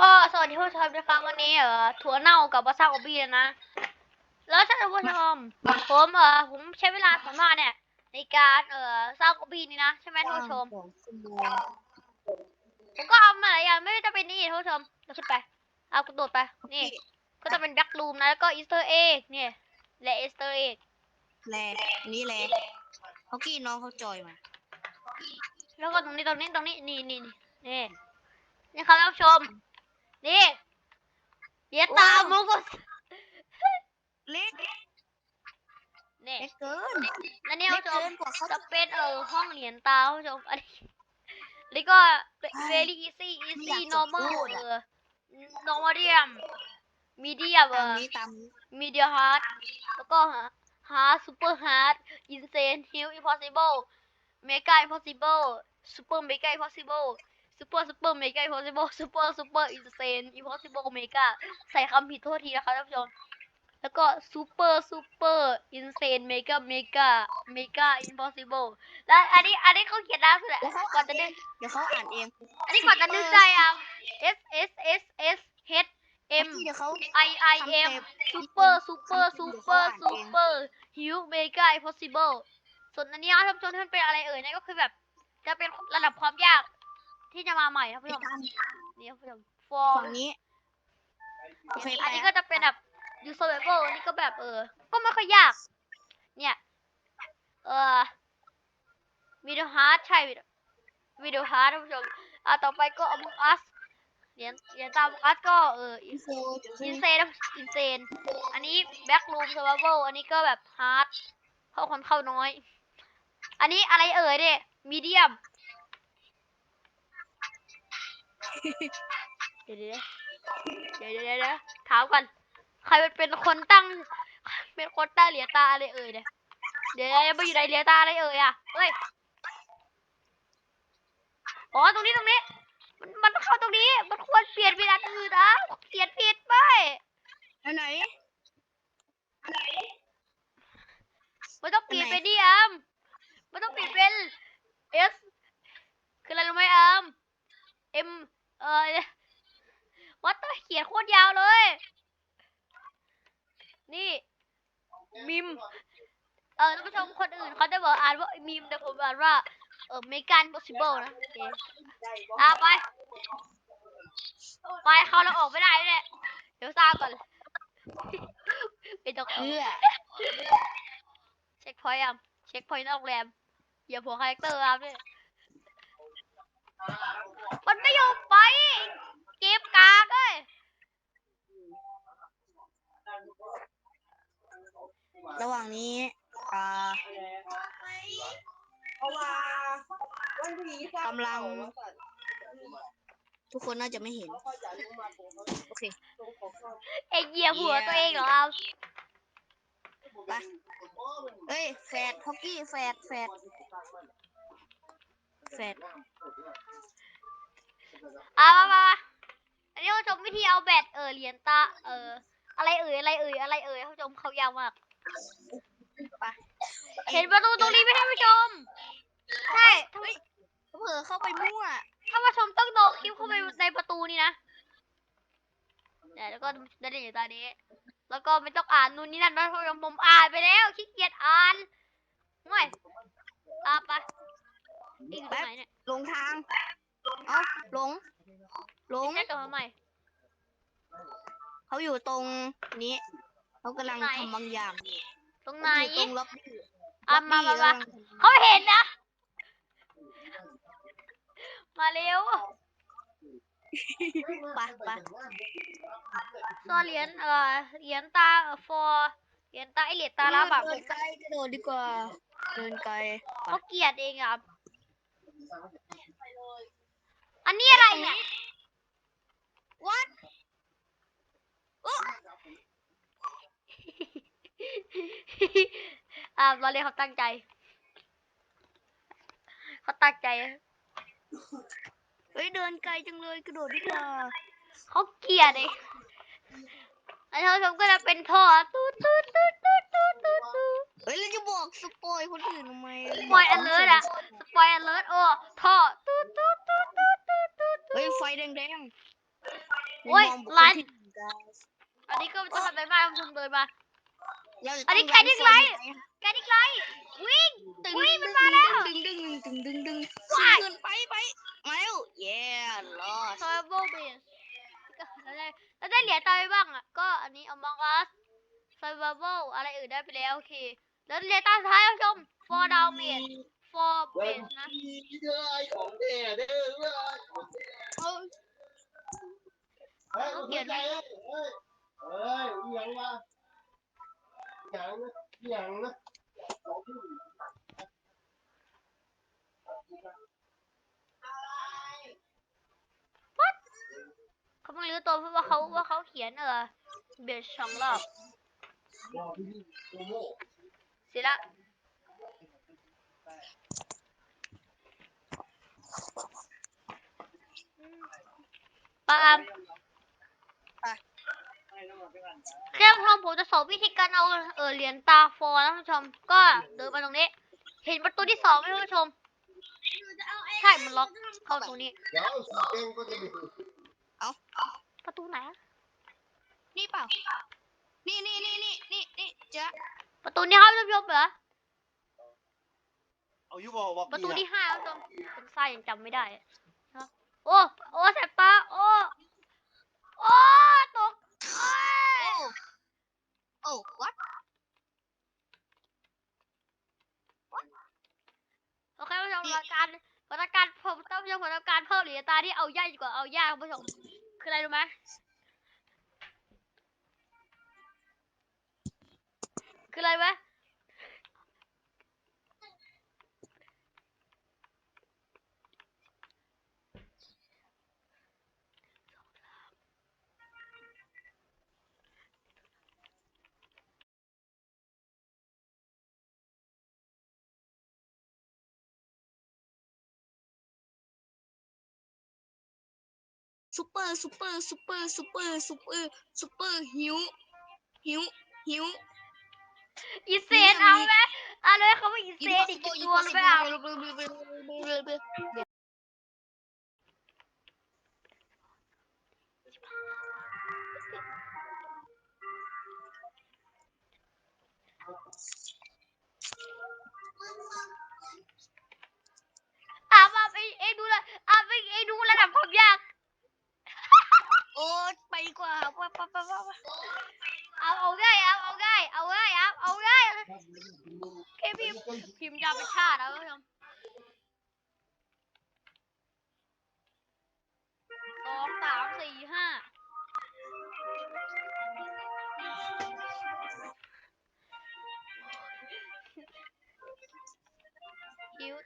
ก็สวัสดีผู้ชมนะครับวันนี้เอ่อถั่วเน่ากับวาซาบินะ แล้วท่านผู้ชมผมเอ่อผมใช้เวลาส่วนมากเนี่ย ในการเอ่อสร้างกบีนี่นะใช่ไหมท่านผู้ชมสองชั่วโมงผมก็เอามาหลายอย่างไม่ว่าจะเป็นนี่ท่านผู้ชมเราขึ้นไป เอากระโดดไปนี่ ก็จะเป็นแบ็กรูมนะแล้วก็อีสเตอร์เอ็กเนี่ยและอีสเตอร์เอ็กแลนี่แลเขากี้น้องเขาจอยมา แล้วก็ตรงนี้ตรงนี้ตรงนี้นี่นี่นี่นี่นี่ครับท่านผู้ชม นี่เดี๋ยวตามมุกดเล็กนี่เล็กเกินแล้วเนี่ยเล็ท่ากนผู้ชเกิมนกว่าเขาจะเป็นเออห้องเหรียญตาท่านผู้ชมอันนี้แล้วก็ very easy ไม่ easy อยากจะ normal พูดเออะ อ normal medium เอตามอ นี้ตามนี้ medium hard แล้วก็ hard super hard insane huge impossible mega impossible super mega impossible super super mega impossible super super insane impossible mega ใส่คำผิดโทษทีนะคะท่านผู้ชมแล้วก็ super super insane mega mega mega impossible แล้วอันนี้อันนี้เขาเขียนล่าสุดแหละแล้วเขาก่อนจะนึกเดี๋ยวเขาอ่านเองอันนี้ก่อนจะนึกได้อะ S S S S H M เดี๋ยวเขา I I M super super super super huge mega impossible ส่วนอันนี้ท่านผู้ชมที่มันเป็นอะไรเอ่ยนั่นก็คือแบบจะเป็นระดับความยาก ที่จะมาใหม่ท่านผู้ชมตามนี่ท่านผู้ชม for ฝั่งนี้โอเคอันนี้แปลก็จะเป็นแบบ u survival อันนี้ก็แบบเออ ก็ไม่ค่อยยาก เนี่ย เออ video hard ใช่ video video hard ท่านผู้ชมอะต่อไปก็ among us เหรียญเหรียญตาม among us ก็เอออินโฟจะขึ้น insane insane อันนี้ back room survival อันนี้ก็แบบ hard เข้าคนเข้าน้อย อันนี้อะไรเอ่ยเนี่ย medium เดี๋ยว เดี๋ยวเดี๋ยวเดี๋ยวเดี๋ยวเดี๋ยวถามก่อนใครเป็นเป็นคนตั้ง เป็นคนตั้งเหรียญตาอะไรเอ่ยเนี่ยเดี๋ยวเดี๋ยวมาอยู่ในเหรียญตาอะไรเอ่ยอะเฮ้ยอ๋อตรงนี้ตรงนี้ มันมันเข้าตรงนี้ มันควรเปลี่ยนเป็นอันอื่นนะเปลี่ยนผิดไป อันไหน มันต้องเปลี่ยน อันไหน เป็นดิอามมันต้องเปลี่ยนเป็น S คืออะไรรู้ไหมอาม M เอ่อวัดต้องเขียนโคตรยาวเลย นี่มิม เออท่านผู้ชมคน อื่นเขาจะบอกอ่านว่ามิมแต่ผมอ่านว่าเออ make an possible นะโอเคอะไป ไปเขาเราออกไม่ได้เลยเดี๋ยวสร้างก่อนเป็นตกเพื่อเช็คพอยต์อะเช็คพอยต์นอกโรงแรมอย่าผัวคาแรคเตอร์อะเนี่ยมันไม่ยอมไป เก็บกากเอ้ยระหว่างนี้ อ่า กำลังทุกคนน่าจะไม่เห็นโอเคเอ็งเหยียบหัวตัวเองเหรอเอาไปเอ้ย แฟดฮอกกี้ แฟดแฟดแฟดเอามามามาอันนี้เขาชมวิธีเอาแบตเออเหรียญตาเออ อะไรเอ่ยอะไรเอ่ยอะไรเอ่ยเขาชมเขายาวมาก ไปเห็นประตูตรงนี้ไหมท่านผู้ชม ใช่ท่านผู้เผลอเข้าไปมั่วท่านผู้ชมต้องโดนคลิปเข้าไปในประตูนี่นะเนี่ยแล้วก็ได้เหรียญตานี้ แล้วก็ไม่ต้องอ่านนู่นนี่นั่นนะท่านผู้ชมผมอ่านไปแล้วขี้เกียจอ่านไม่ตามไปอีกอยู่ตรงไหนเนี่ยหลงทางเอ้าหลงหลงใช่ตัวทำไมเขาอยู่ตรงนี้เขากำลังไหนทำบางอย่างอยู่ตรงไหนเขาอยู่ตรงล็อบบี้อะล็อบมาบี้มามากำลังเขาเห็นนะ มาเร็วไปไปซอเหรียญเอ่อเหรียญตาเอ่อ for เหรียญตาไอเหรียญตาลับอะเดินไกลกระโดดดีกว่า เดินไกลไปเขาเกลียดเองอะอันนี้อะไรเนี่ย วัดอ่าเราเรียกเขาตั้งใจ เขาตั้งใจ เฮ้ยเดินไกลจังเลยกระโดดดีกว่าเขาเกลียดเองแล้วท่านผู้ชมก็จะเป็นท่อตูดตูดตูดตูดตูดตูดตูดเฮ้ยเราจะบอกสปอยคนอื่นทำไมสปอยอเลิร์อะสปอยอเลิร์โอ้ท่อตูดตูดตูดตูดตูดตูดตูดเฮ้ยไฟแดงโอ้ยมุมมองบุคคไลน์อันนี้ก็จะทำไรบ้างคุณเดินมาอันนี้ใครที่ไลนฟ์ แกดิกไลท์วิ่งตึงอุ้ยดึมันงมาแล้วดึงดึงดึงดึงดึงว้ายขึ้นไปไปมาแล้ว yeah lost survival base แล้วได้แล้วได้เหรียญตายไปบ้างอะก็อันนี้ Among Us survival อะไรอื่นได้ไปแล้วโอเค แล้วเหรียญตาสุดท้ายท่านผู้ชม for down base for base นะเด้อของแท้เด้อเว้ยเอ้ยเฮ้ยเขียนไว้เฮ้ยเฮ้ยอีหยังวะอีหยังนะอีหยังนะ เขาเพิ่งรู้ตัวเพราะว่าเขาว่าเขาเขียนเออ base สองรอบเสร็จละปาม เครื่องพร้อมผมจะสอนวิธีการเอาเออเหรียญตาฟอร์นะท่านผู้ชม ก็เดินมาตรงนี้ เห็นประตูที่สองไหมท่านผู้ชม ใช่มันล็อกเข้าตรงนี้เดี๋ยวสีเองก็จะไปดูประตูไหนอะนี่เปล่า นี่นี่นี่นี่นี่นี่เจ๊ะประตูนี้ครับท่านผู้ชมเหรอเอาอยู่บอกบอกประตูพี่ที่ห้าท่านผู้ชมเป็นไส้ยังจำไม่ได้นะครับโอ้ โอ้แสบตา โอ้ โอ้ตก โอ้ยโอ้โอ้ what โอเคผู้ชมหลักการหลักการผมต้องผู้ชมหลักการเพิ่มหรือตาที่เอายากดีกว่าเอายากครับผู้ชมคืออะไรรู้ไหมคืออะไรไหม ซูเปอร์ซูเปอร์ซูเปอร์ซูเปอร์ซูเปอร์ซูเปอร์หิวหิวหิวอีเซนเอาไหมเอาเลยเขาว่าอีเซนอีกตัวหรือเปล่าอะมาไปเองดูเลยอะไปเองดูระดับความยาก โอ้ไปดีกว่า ไปไปไปเอาเอาง่ายเอาเอาง่ายเอาง่ายเอาเอาง่ายแค่พิมพ์พิมพ์ยาเป็นชาตินะผู้ชมสองสามสี่ห้าหิว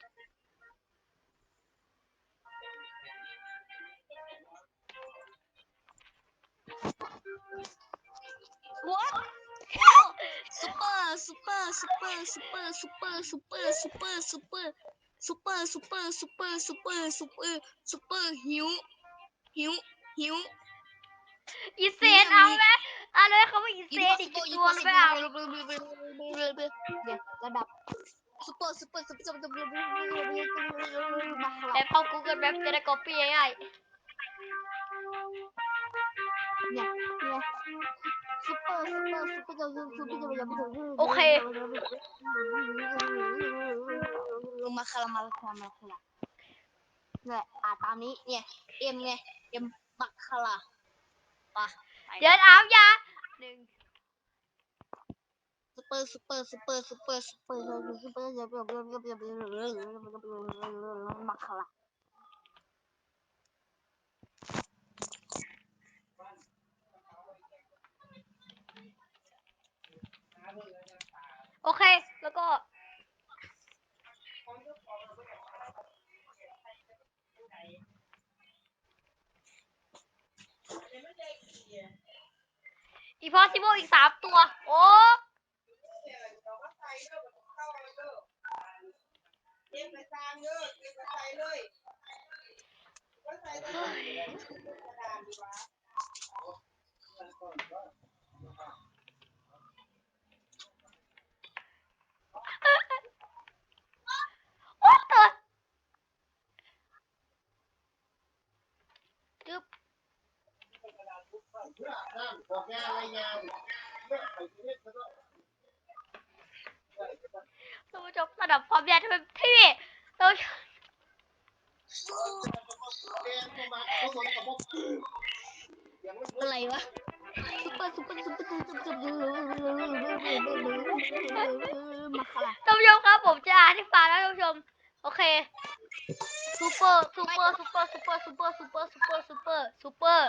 ร์ซูเปอร์ซูเปอร์ซูเปอร์ซูเปอร์ซูเปอร์ซูเปอร์ซูเปอร์ซูเปอร์ซูเปอร์ซูเปอร์ซูเปอร์ซูเปอร์ซูเปอร์หิวหิวหิวอีเซนเอาไหมเอาเลยเขาว่าอีเซนอีกตัวหรือเปล่าระดับซูเปอร์ซูเปอร์ซูเปอร์ซูเปอร์มาแต่เข้า Google Map จะได้ copy ง่ายเนี่ย เนี่ยซูเปอร์ซูเปอร์ซูเปอร์ซูเปอร์ซูเปอร์ๆโอเคมาคารามาคารามาคาราเนี่ยอ่าตามนี้เนี่ยเอ็มไงเอ็มบักคาราปะเดินเอายาหนึ่งซูเปอร์ซูเปอร์ซูเปอร์ซูเปอร์ซูเปอร์ซูเปอร์บักคารา เก็บไปจางเยอเก็บไปเลยก็ใส่ได้กรดานดีว่อว้ระเพื่อไมาเขาสนกับพวกยังไม่อะไรวะซุปเปอร์ซุปเปอร์ซุปเปอร์ซุปเปอร์ซุปเปอร์มาค่ะท่านผู้ชมครับผมจะอ่านให้ฟังนะท่านผู้ชมโอเคซูเปอร์ซูเปอร์ซูเปอร์ซูเปอร์ซูเปอร์ซูเปอร์ซูเปอร์ซูเปอร์ซูเปอร์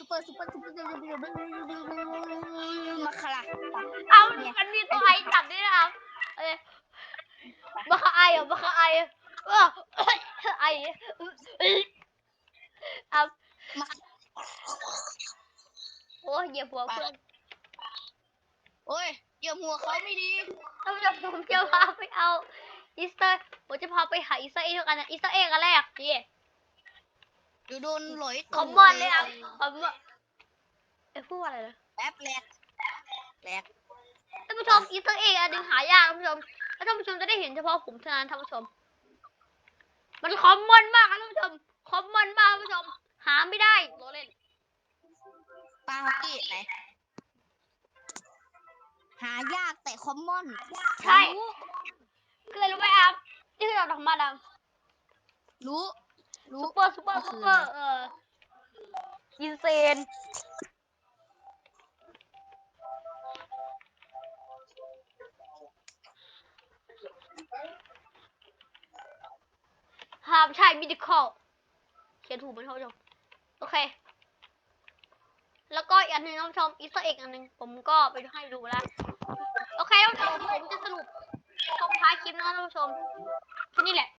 ซุปเปอร์ซุปเปอร์ซุปเปอร์มาค่ะเอามันมีตัวไอจับด้วยนะครับเอ้ยบัคไออะบัคไออะเออไอเอามาโอ้ยเหยียบหัวเพื่อนโอ้ยเหยี่ยมหัวเขาไม่ดีท่านผู้ชมผมจะพาไปเอาอีสเตอร์ผมจะพาไปหาอีสเตอร์เอ็กกันนะอีสเตอร์เอ็กอันแรกนี่ เดี๋ยวโดนหลอยคอมมอนเลยครับคอมมอนเอ้ยพูดว่าอะไรนะแป๊บแหลกแหลกท่านผู้ชมอีสเตอร์เอ็กอันหนึงหายากท่านผู้ชมแล้วท่านผู้ชมจะได้เห็นเฉพาะผมเท่านั้นท่านผู้ชม มันคอมมอนมากครับท่านผู้ชมคอมมอนมากท่านผู้ชม หาไม่ได้โรเล่นปลาฮอกกี้ไหนหายากแต่คอมมอนใช่คืออะไรรู้ไหมครับนี่คือเราทำมาดามรู้ รู้ซูเปอร์ซูเปอร์ซูเปอร์เอ่ออินเซนห้ามใช่มิดิคอลเขียนถูกไหมท่านผู้ชมโอเค แล้วก็อีกอันหนึ่งท่านผู้ชมอีสเตอร์เอ็กอันหนึ่งผมก็ไปให้ดูแล้วโอเคท่านผู้ชมผมจะสรุปตรงท้ายคลิปนะครับท่านผู้ชมแค่นี้แหละ